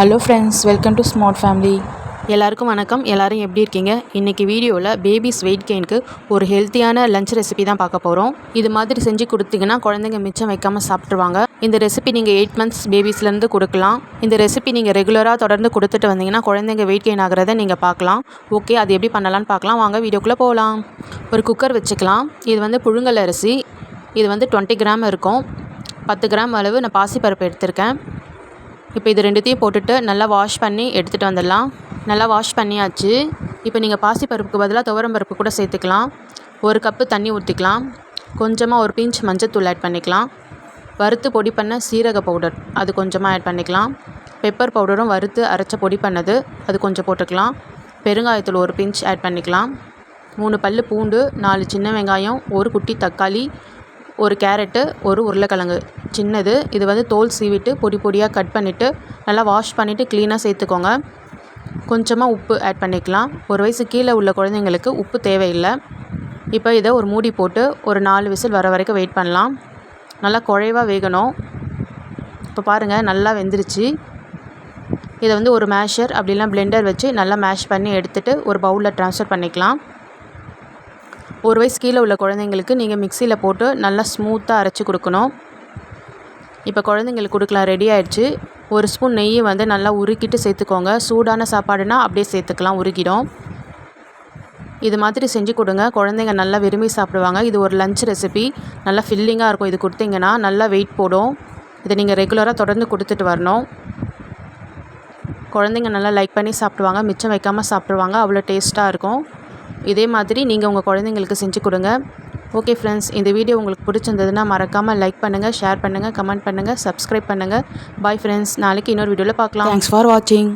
Hello friends welcome to smart family எல்லாருக்கும் வணக்கம். எல்லோரும் எப்படி இருக்கீங்க? இன்றைக்கி வீடியோவில் பேபிஸ் வெயிட் கெயினுக்கு ஒரு ஹெல்த்தியான லஞ்ச் ரெசிபி தான் பார்க்க போகிறோம் இது மாதிரி செஞ்சு கொடுத்தீங்கன்னா குழந்தைங்க மிச்சம் வைக்காமல் சாப்பிட்ருவாங்க இந்த ரெசிபி நீங்கள் எயிட் மந்த்ஸ் பேபிஸ்லேருந்து கொடுக்கலாம். இந்த ரெசிபி நீங்கள் ரெகுலராக தொடர்ந்து கொடுத்துட்டு வந்தீங்கன்னா குழந்தைங்க வெயிட் கெயின் ஆகிறத நீங்கள் பார்க்கலாம். ஓகே அது எப்படி பண்ணலான்னு பார்க்கலாம். வாங்க வீடியோக்குள்ளே போகலாம் ஒரு குக்கர் வச்சுக்கலாம். இது வந்து புழுங்கல் அரிசி. இது வந்து டுவெண்ட்டி கிராம் இருக்கும். பத்து கிராம் அளவு நான் பாசிப்பருப்பு எடுத்திருக்கேன். இப்போ இது ரெண்டுத்தையும் போட்டுட்டு நல்லா வாஷ் பண்ணி எடுத்துகிட்டு வந்துடலாம். நல்லா வாஷ் பண்ணியாச்சு. இப்போ நீங்கள் பாசிப்பருப்புக்கு பதிலாக துவரம் பருப்பு கூட சேர்த்துக்கலாம். ஒரு கப்பு தண்ணி ஊற்றிக்கலாம் கொஞ்சமாக ஒரு பிஞ்ச் மஞ்சத்தூள் ஆட் பண்ணிக்கலாம். வறுத்து பொடி பண்ண சீரக பவுடர் அது கொஞ்சமாக ஆட் பண்ணிக்கலாம். பெப்பர் பவுடரும் வறுத்து அரைச்ச பொடி பண்ணது அது கொஞ்சம் போட்டுக்கலாம். பெருங்காயத்தூள் ஒரு பிஞ்ச் ஆட் பண்ணிக்கலாம். மூணு பல் பூண்டு நாலு சின்ன வெங்காயம் ஒரு குட்டி தக்காளி ஒரு கேரட்டு ஒரு உருளைக்கிழங்கு. சின்னது இது வந்து தோல் சீவிட்டு பொடி பொடியாக கட் பண்ணிவிட்டு நல்லா வாஷ் பண்ணிவிட்டு க்ளீனாக சேர்த்துக்கோங்க. கொஞ்சமாக உப்பு ஆட் பண்ணிக்கலாம். ஒரு வயசு கீழே உள்ள குழந்தைங்களுக்கு உப்பு தேவையில்லை. இப்போ இதை ஒரு மூடி போட்டு ஒரு நாலு விசில் வர வரைக்கும் வெயிட் பண்ணலாம். நல்லா குழைவாக வேகணும். இப்போ பாருங்கள் நல்லா வெந்துருச்சு. இதை வந்து ஒரு மேஷர் அப்படிலாம் பிளெண்டர் வச்சு நல்லா மேஷ் பண்ணி எடுத்துகிட்டு ஒரு பவுலில் ட்ரான்ஸ்ஃபர் பண்ணிக்கலாம். ஒரு வயசு கீழே உள்ள குழந்தைங்களுக்கு நீங்கள் மிக்சியில் போட்டு நல்லா ஸ்மூத்தாக அரைச்சி கொடுக்கணும். இப்போ குழந்தைங்களுக்கு கொடுக்கலாம். ரெடி ஆயிடுச்சு. ஒரு ஸ்பூன் நெய் வந்து நல்லா உருக்கிட்டு சேர்த்துக்கோங்க. சூடான சாப்பாடுனா அப்படியே சேர்த்துக்கலாம். உருக்கிடும். இது மாதிரி செஞ்சு கொடுங்க. குழந்தைங்க நல்லா விரும்பி சாப்பிடுவாங்க. இது ஒரு லஞ்ச் ரெசிபி நல்லா ஃபில்லிங்காக இருக்கும். இது கொடுத்தீங்கன்னா நல்லா வெயிட் போடும். இதை நீங்கள் ரெகுலராக தொடர்ந்து கொடுத்துட்டு வரணும். குழந்தைங்க நல்லா லைக் பண்ணி சாப்பிடுவாங்க. மிச்சம் வைக்காமல் சாப்பிடுவாங்க. அவ்வளோ டேஸ்ட்டாக இருக்கும். இதே மாதிரி நீங்கள் உங்கள் குழந்தைங்களுக்கு செஞ்சு கொடுங்க. ஓகே ஃப்ரெண்ட்ஸ் இந்த வீடியோ உங்களுக்கு பிடிச்சிருந்ததுன்னா மறக்காமல் லைக் பண்ணுங்கள் ஷேர் பண்ணுங்கள் கமெண்ட் பண்ணுங்கள் சப்ஸ்கிரைப் பண்ணுங்கள் பாய் ஃப்ரெண்ட்ஸ் நாளைக்கு இன்னொரு வீடியோவில் பார்க்கலாம். தேங்க்ஸ் ஃபார் வாட்சிங்